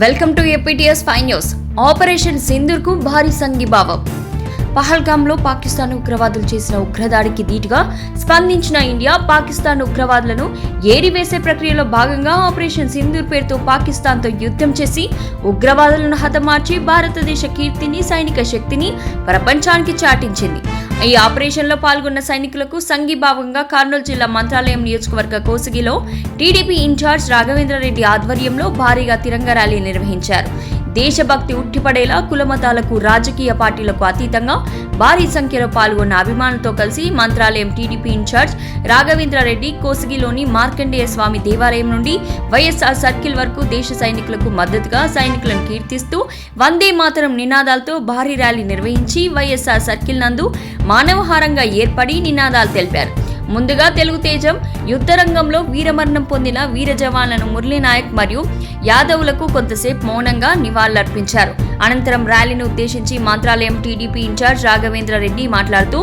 Welcome to APTS five news. Operation సింధూర్కు భారీ సంఘీభావం. పహల్గామ్లో పాకిస్తాన్ ఉగ్రవాదులు చేసిన ఉగ్రదాడికి ధీటుగా స్పందించిన ఇండియా పాకిస్తాన్ ఉగ్రవాదులను ఏరివేసే ప్రక్రియలో భాగంగా ఆపరేషన్ సింధూర్ పేరుతో పాకిస్తాన్తో యుద్ధం చేసి ఉగ్రవాదులను హతమార్చి భారతదేశ కీర్తిని సైనిక శక్తిని ప్రపంచానికి చాటించింది. ఈ ఆపరేషన్లో పాల్గొన్న సైనికులకు సంఘీభావంగా కర్నూలు జిల్లా మంత్రాలయం నియోజకవర్గ కోసిగిలో టీడీపీ ఇన్ఛార్జ్ రాఘవేంద్రరెడ్డి ఆధ్వర్యంలో భారీగా తిరంగ ర్యాలీ నిర్వహించారు. దేశభక్తి ఉట్టిపడేలా కులమతాలకు రాజకీయ పార్టీలకు అతీతంగా భారీ సంఖ్యలో పాల్గొన్న అభిమానులతో కలిసి మంత్రాలయం టీడీపీ ఇన్ఛార్జ్ రాఘవేంద్రారెడ్డి కోసిగిలోని మార్కండేయ స్వామి దేవాలయం నుండి వైఎస్ఆర్ సర్కిల్ వరకు దేశ సైనికులకు మద్దతుగా సైనికులను కీర్తిస్తూ వందే మాతరం నినాదాలతో భారీ ర్యాలీ నిర్వహించి వైఎస్ఆర్ సర్కిల్ నందు మానవహారంగా ఏర్పడి నినాదాలు తెలిపారు. ముందుగా తెలుగు తేజం యుద్ధరంగంలో వీరమరణం పొందిన వీర జవాన్లను మురళీనాయక్ మరియు యాదవులకు కొంతసేపు మౌనంగా నివాళులర్పించారు. అనంతరం ర్యాలీని ఉద్దేశించి Mantralayam TDP in charge Raghavendra Reddy మాట్లాడుతూ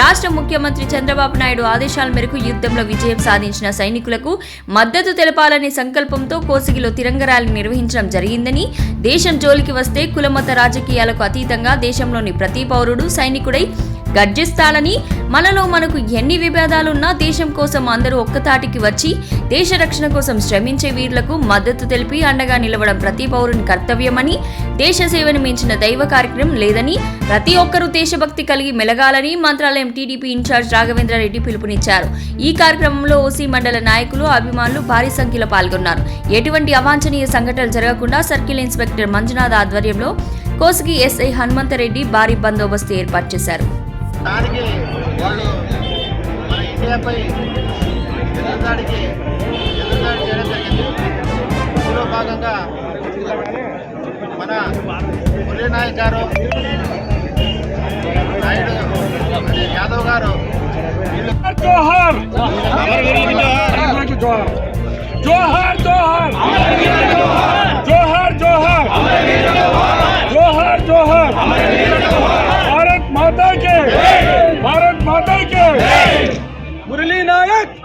రాష్ట్ర ముఖ్యమంత్రి చంద్రబాబు నాయుడు ఆదేశాల మేరకు యుద్ధంలో విజయం సాధించిన సైనికులకు మద్దతు తెలపాలనే సంకల్పంతో కోసిగిలో తిరంగ ర్యాలీ నిర్వహించడం జరిగిందని దేశం జోలికి వస్తే కులమత రాజకీయాలకు అతీతంగా దేశంలోని ప్రతి పౌరుడు సైనికుడై గర్జిస్తాడని మనలో మనకు ఎన్ని విభేదాలున్నా దేశం కోసం అందరూ ఒక్కతాటికి వచ్చి దేశ రక్షణ కోసం శ్రమించే వీరులకు మద్దతు తెలిపి అండగా నిలవడం ప్రతి పౌరుని కర్తవ్యమని దేశ సేవను మించిన దైవ కార్యక్రమం లేదని ప్రతి ఒక్కరూ దేశభక్తి కలిగి మెలగాలని Mantralayam TDP in charge Raghavendra Reddy పిలుపునిచ్చారు. ఈ కార్యక్రమంలో ఓసీ మండల నాయకులు అభిమానులు భారీ సంఖ్యలో పాల్గొన్నారు. ఎటువంటి అవాంఛనీయ సంఘటనలు జరగకుండా సర్కిల్ ఇన్స్పెక్టర్ మంజునాథ్ ఆధ్వర్యంలో కోసిగి ఎస్ఐ హనుమంతరెడ్డి భారీ బందోబస్తు ఏర్పాటు చేశారు. దానికి వాళ్ళు మన ఇండియాపై ఎదురుదాడికి ఎదురుదాడి చేయడం జరిగింది. ఇందులో భాగంగా మన మురళీ నాయక్ గారు నాయుడు యాదవ్ గారు వీళ్ళు జోహార్! జోహార్! జోహార్! జోహార్! జోహార్!